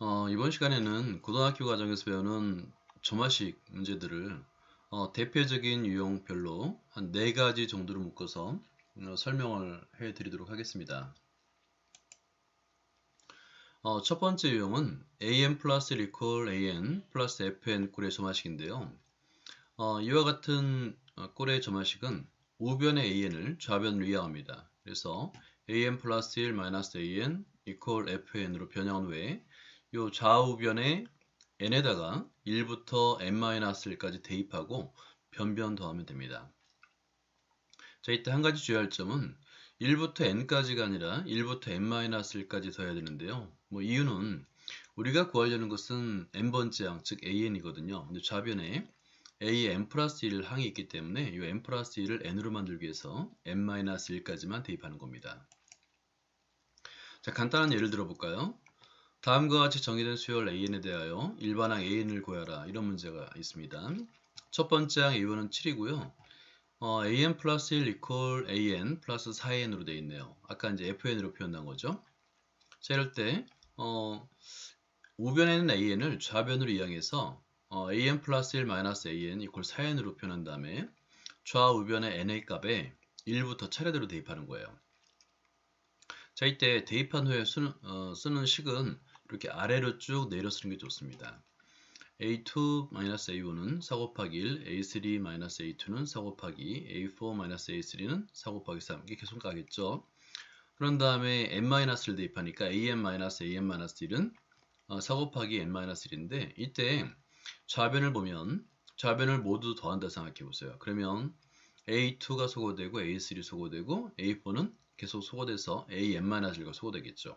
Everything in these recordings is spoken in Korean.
어, 이번 시간에는 고등학교 과정에서 배우는 점화식 문제들을 어, 대표적인 유형별로 한네 가지 정도로 묶어서 어, 설명을 해 드리도록 하겠습니다. 어, 첫 번째 유형은 an 플러스 equal an 플러스 fn 꼴의 점화식인데요. 어, 이와 같은 어, 꼴의 점화식은 우변의 an을 좌변으로 이항합니다. 그래서 an 플러스 1 마이너스 an equal fn으로 변형한 후에 요 좌우변에 n에다가 1부터 n-1까지 대입하고 변변 더하면 됩니다. 자, 이때 한 가지 주의할 점은 1부터 n까지가 아니라 1부터 n-1까지 더해야 되는데요. 뭐 이유는 우리가 구하려는 것은 n번째 항, 즉 an이거든요. 근데 좌변에 a의 n 플러스 1 항이 있기 때문에 이 n 플러스 1을 n으로 만들기 위해서 n-1까지만 대입하는 겁니다. 자, 간단한 예를 들어볼까요? 다음과 같이 정의된 수열 an에 대하여 일반항 an을 구하라 이런 문제가 있습니다. 첫 번째 항 a1은 7이고요. 어, an 플러스 1 equal an 플러스 4an으로 되어 있네요. 아까 이제 fn으로 표현한 거죠. 자 이럴 때 어, 우변에는 an을 좌변으로 이항해서 어, an 플러스 1 마이너스 an equal 4n으로 표현한 다음에 좌우변의 n의 값에 1부터 차례대로 대입하는 거예요. 자 이때 대입한 후에 쓰는, 어, 쓰는 식은 이렇게 아래로 쭉 내려 쓰는 게 좋습니다. a2-a1은 4 곱하기 1, a3-a2는 4 곱하기, a4-a3는 4 곱하기 3 이게 계속 가겠죠. 그런 다음에 n-를 대입하니까 an-an-1은 4 곱하기 n-1인데 이때 좌변을 보면 좌변을 모두 더한다 생각해 보세요. 그러면 a2가 소거되고 a3 소거되고 a4는 계속 소거돼서 an-1과 소거되겠죠.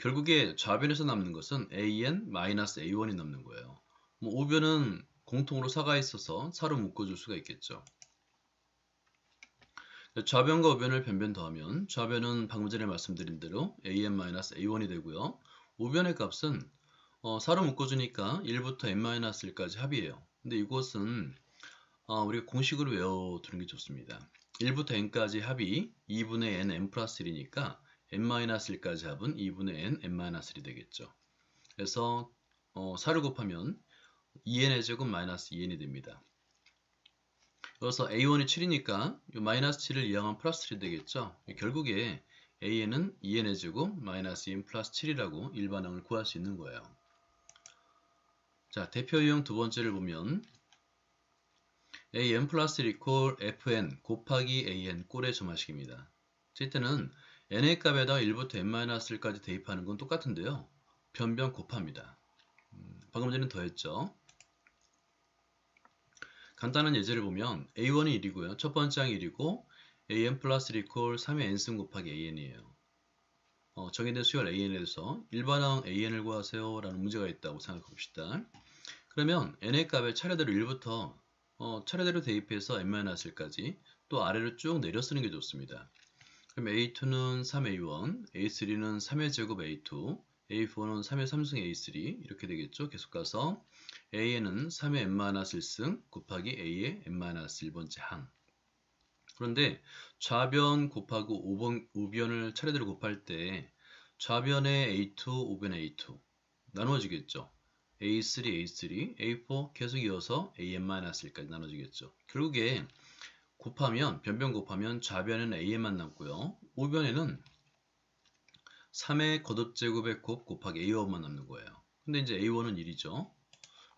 결국에 좌변에서 남는 것은 an-a1이 남는 거예요. 뭐 우변은 공통으로 4가 있어서 4로 묶어줄 수가 있겠죠. 좌변과 우변을 변변 더하면 좌변은 방금 전에 말씀드린 대로 an-a1이 되고요. 우변의 값은 어, 4로 묶어주니까 1부터 n-1까지 합이에요. 근데 이것은 어, 우리가 공식으로 외워두는 게 좋습니다. 1부터 n까지 합이 2분의 n, n 플러스 1이니까 n-1까지 합은 2분의 n, n-1이 되겠죠. 그래서 어, 4를 곱하면 2n의 제곱 마이너스 2n이 됩니다. 그래서 a1이 7이니까 이 마이너스 7을 이항한 플러스 3이 되겠죠. 결국에 an은 2n의 제곱 마이너스 2n 플러스 7이라고 일반항을 구할 수 있는 거예요. 자, 대표 유형 두 번째를 보면 an 플러스 1 equal fn 곱하기 an 꼴의 점화식입니다. 이때는 n의 값에다 1부터 n-1까지 대입하는 건 똑같은데요. 변변 곱합니다. 음, 방금 전에 더했죠. 간단한 예제를 보면 a1이 1이고요. 첫 번째 항이 1이고 an 플러스 1 equal 3의 n승 곱하기 an이에요. 어, 정해된 수열 an에 대해서 일반항 an을 구하세요 라는 문제가 있다고 생각해 봅시다. 그러면 n의 값에 차례대로 1부터 어, 차례대로 대입해서 n-1까지 또 아래로 쭉 내려 쓰는 게 좋습니다. 그럼 A2는 3A1, A3는 3의 제곱 A2, A4는 3의 3승 A3 이렇게 되겠죠. 계속 가서 A에는 3의 n-1승 곱하기 A의 n-1번째 항. 그런데 좌변 곱하고 우변, 우변을 차례대로 곱할 때 좌변의 A2, 우변의 A2 나누어지겠죠. A3, A3, A4 계속 이어서 AN-1까지 나눠지겠죠. 결국에 곱하면 변변 곱하면 좌변에는 a만 남고요. 우변에는 3의 거듭제곱의 곱 곱하기 a1만 남는 거예요. 근데 이제 a1은 1이죠.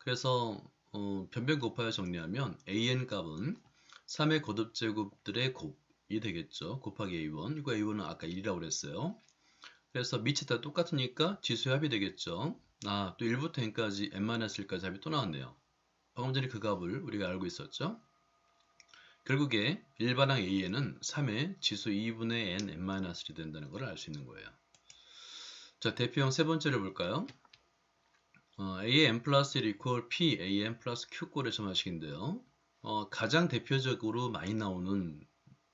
그래서 어, 변변 곱하여 정리하면 an 값은 3의 거듭제곱들의 곱이 되겠죠. 곱하기 a1. 이거 a1은 아까 1이라고 그랬어요. 그래서 밑에다 똑같으니까 지수의 합이 되겠죠. 아, 또 1부터 n까지 n-1까지 합이 또 나왔네요. 방금 전에 그 값을 우리가 알고 있었죠. 결국에 일반항 A에는 3의 지수 2분의 n, n-1이 된다는 걸 알 수 있는 거예요. 자, 대표형 세 번째를 볼까요? 어, n 플러스 1 equal P, A n 플러스 Q 꼴의 점화식인데요. 어, 가장 대표적으로 많이 나오는,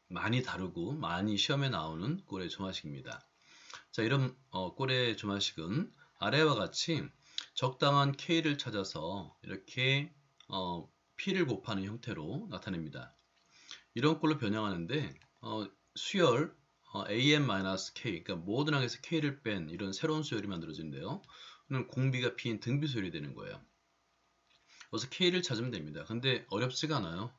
많이 다르고 많이 시험에 나오는 꼴의 점화식입니다. 자, 이런 어, 꼴의 점화식은 아래와 같이 적당한 K를 찾아서 이렇게 어, P를 곱하는 형태로 나타냅니다. 이런 꼴로 변형하는데 어, 수열 어, am-k, 그러니까 모든 항에서 k를 뺀 이런 새로운 수열이 만들어지는데요. 그럼 공비가 p인 등비 수열이 되는 거예요. 그래서 k를 찾으면 됩니다. 근데 어렵지가 않아요.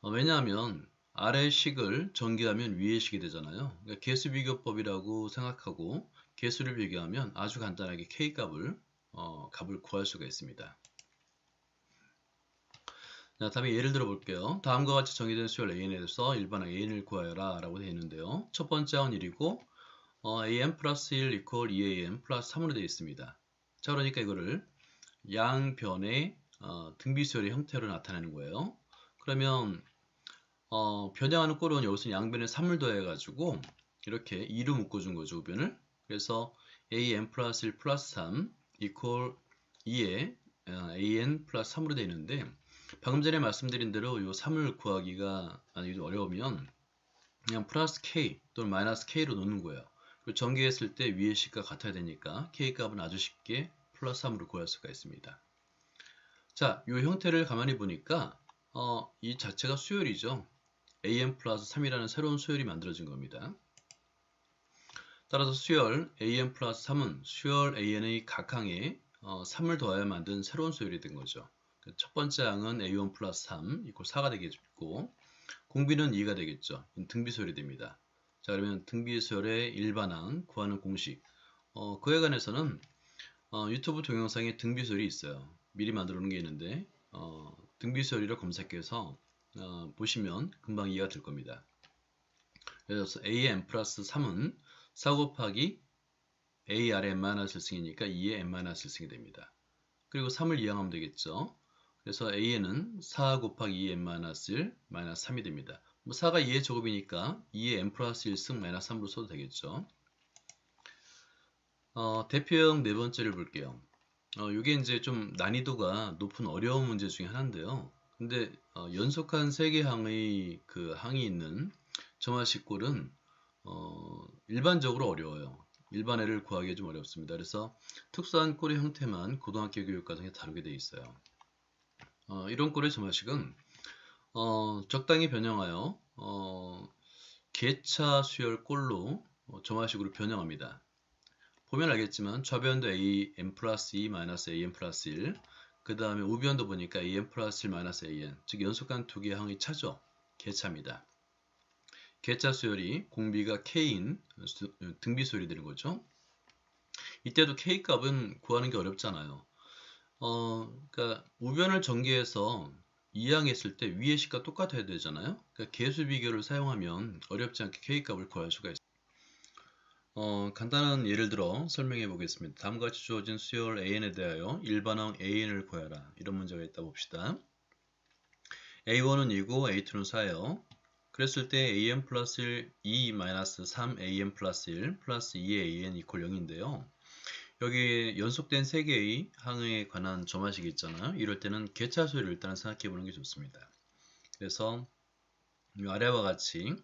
어, 왜냐하면 아래 식을 전개하면 위의 식이 되잖아요. 그러니까 개수 비교법이라고 생각하고 개수를 비교하면 아주 간단하게 k 값을 어, 값을 구할 수가 있습니다. 자, 다음에 예를 들어 볼게요. 다음과 같이 정의된 수열 AN에 대해서 일반항 AN을 구하여라 라고 되어 있는데요. 첫 번째 항은 1이고 어, AN 플러스 1 이퀄 2AN 플러스 3으로 되어 있습니다. 자 그러니까 이거를 양변의 어, 등비수열의 형태로 나타내는 거예요. 그러면 어, 변형하는 꼴은 여기서 양변에 3을 더해가지고 이렇게 2로 묶어준 거죠. 우변을. 그래서 AN 플러스 1 플러스 3 이퀄 2에 어, AN 플러스 3으로 되어 있는데 방금 전에 말씀드린 대로 이 3을 구하기가 아니 어려우면 그냥 플러스 k 또는 마이너스 k로 놓는 거예요. 그리고 전개했을 때 위의 식과 같아야 되니까 k 값은 아주 쉽게 플러스 3으로 구할 수가 있습니다. 자, 이 형태를 가만히 보니까 어, 이 자체가 수열이죠. am 플러스 3이라는 새로운 수열이 만들어진 겁니다. 따라서 수열 am 플러스 3은 수열 an의 각항에 어, 3을 더하여 만든 새로운 수열이 된 거죠. 첫 번째 항은 A1 플러스 3 이퀄 4가 되겠고 공비는 2가 되겠죠. 등비수열이 됩니다. 자 그러면 등비수열의 일반항 구하는 공식 어, 그에 관해서는 어, 유튜브 동영상에 등비수열이 있어요. 미리 만들어 놓은 게 있는데 어, 등비수열이라 검색해서 어, 보시면 금방 이해가 될 겁니다. 그래서 AN 플러스 3은 4 곱하기 A 아래 n-1승이니까 2의 n-1승이 됩니다. 그리고 3을 이항하면 되겠죠. 그래서 AN은 4 곱하기 2n-1 마이너스 3이 됩니다. 뭐 4가 2의 제곱이니까 2의 n 플러스 1승 마이너스 3으로 써도 되겠죠. 어, 대표형 네 번째를 볼게요. 어, 이게 이제 좀 난이도가 높은 어려운 문제 중에 하나인데요. 근데 어, 연속한 세개 항의 그 항이 있는 점화식 꼴은 어, 일반적으로 어려워요. 일반 애를 구하기 좀 어렵습니다. 그래서 특수한 꼴의 형태만 고등학교 교육 과정에 다루게 되어 있어요. 어, 이런 꼴의 점화식은 어, 적당히 변형하여 어, 개차 수열 꼴로 어, 점화식으로 변형합니다. 보면 알겠지만 좌변도 a n 플러스 2 마이너스 a n 플러스 1, 그 다음에 우변도 보니까 a n 플러스 1 마이너스 a n, 즉 연속한 두 개의 항이 차죠. 개차입니다. 개차 수열이 공비가 k인 등비 수열이 되는 거죠. 이때도 k 값은 구하는 게 어렵잖아요. 어, 그러니까 우변을 전개해서 이항했을 때 위의 식과 똑같아야 되잖아요. 그러니까 개수 비교를 사용하면 어렵지 않게 K값을 구할 수가 있어요. 어, 간단한 예를 들어 설명해 보겠습니다. 다음과 같이 주어진 수열 AN에 대하여 일반항 AN을 구하라. 이런 문제가 있다 봅시다. A1은 2고 A2는 4예요. 그랬을 때 AN 플러스 1, 2 마이너스 3 AN 플러스 1 플러스 2 AN 이퀄 0인데요. 여기 연속된 세 개의 항에 관한 점화식이 있잖아요. 이럴 때는 개차수를 일단 생각해 보는 게 좋습니다. 그래서 아래와 같이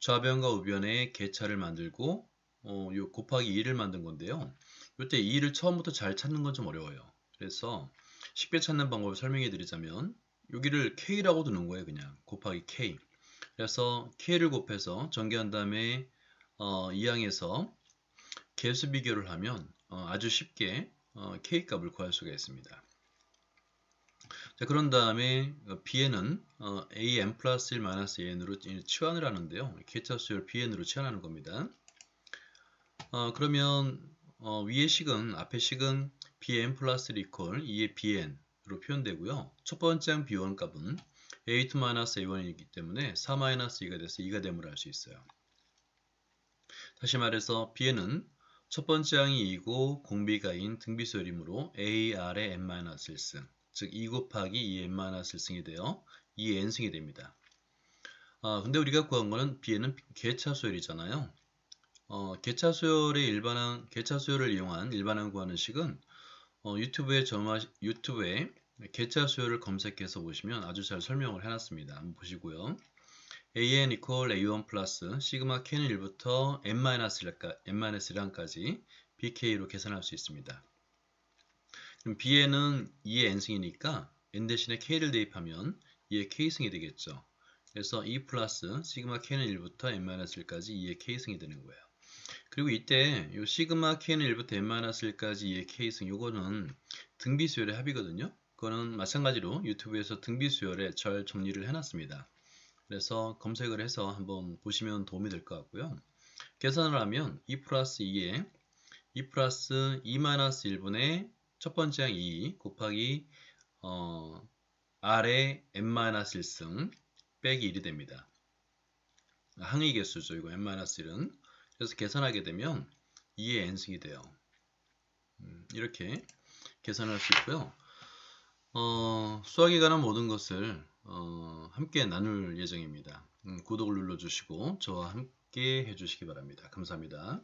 좌변과 우변의 개차를 만들고 어, 요 곱하기 2를 만든 건데요. 이때 2를 처음부터 잘 찾는 건 좀 어려워요. 그래서 쉽게 찾는 방법을 설명해 드리자면 여기를 k라고 두는 거예요. 그냥 곱하기 k. 그래서 k를 곱해서 전개한 다음에 어, 이 항에서 개수 비교를 하면 어, 아주 쉽게 어, K값을 구할 수가 있습니다. 자, 그런 다음에 Bn은 어, AN 플러스 1 마이너스 AN으로 치환을 하는데요. 개차 수열 BN으로 치환하는 겁니다. 어, 그러면 어, 위의 식은 앞의 식은 BN 플러스 리콜 2의 BN으로 표현되고요. 첫 번째 항 B1 값은 A2 마이너스 A1이기 때문에 4 마이너스 2가 돼서 2가 됨을 알 수 있어요. 다시 말해서 Bn은 첫 번째 항이 2고 공비가인 등비수열이므로 AR의 n-1승 즉 2 곱하기 2n-1승이 되어 2n승이 됩니다. 아, 근데 우리가 구한 거는 B에는 개차수열이잖아요. 어, 개차수열의 일반항, 개차수열을 이용한 일반항 구하는 식은 어, 유튜브에 점화, 유튜브에 개차수열을 검색해서 보시면 아주 잘 설명을 해놨습니다. 한번 보시고요. An equal a1 플러스 시그마 k는 1부터 n-1까지 bk로 계산할 수 있습니다. 그럼 b에는 2의 n승이니까 n 대신에 k를 대입하면 2의 k승이 되겠죠. 그래서 2 플러스 시그마 k는 1부터 n-1까지 2의 k승이 되는 거예요. 그리고 이때 요 시그마 k는 1부터 n-1까지 2의 k승 요거는 등비수열의 합이거든요. 그거는 마찬가지로 유튜브에서 등비수열의 절 정리를 해놨습니다. 그래서 검색을 해서 한번 보시면 도움이 될 것 같고요. 계산을 하면 2 플러스 2에 2 플러스 2 마이너스 1분의 첫 번째 항 2 곱하기 어, R의 n-1승 빼기 1이 됩니다. 항의 개수죠. 이거 n-1은. 그래서 계산하게 되면 2의 n승이 돼요. 음, 이렇게 계산할 수 있고요. 어, 수학에 관한 모든 것을 어, 함께 나눌 예정입니다. 음, 구독을 눌러주시고 저와 함께 해주시기 바랍니다. 감사합니다.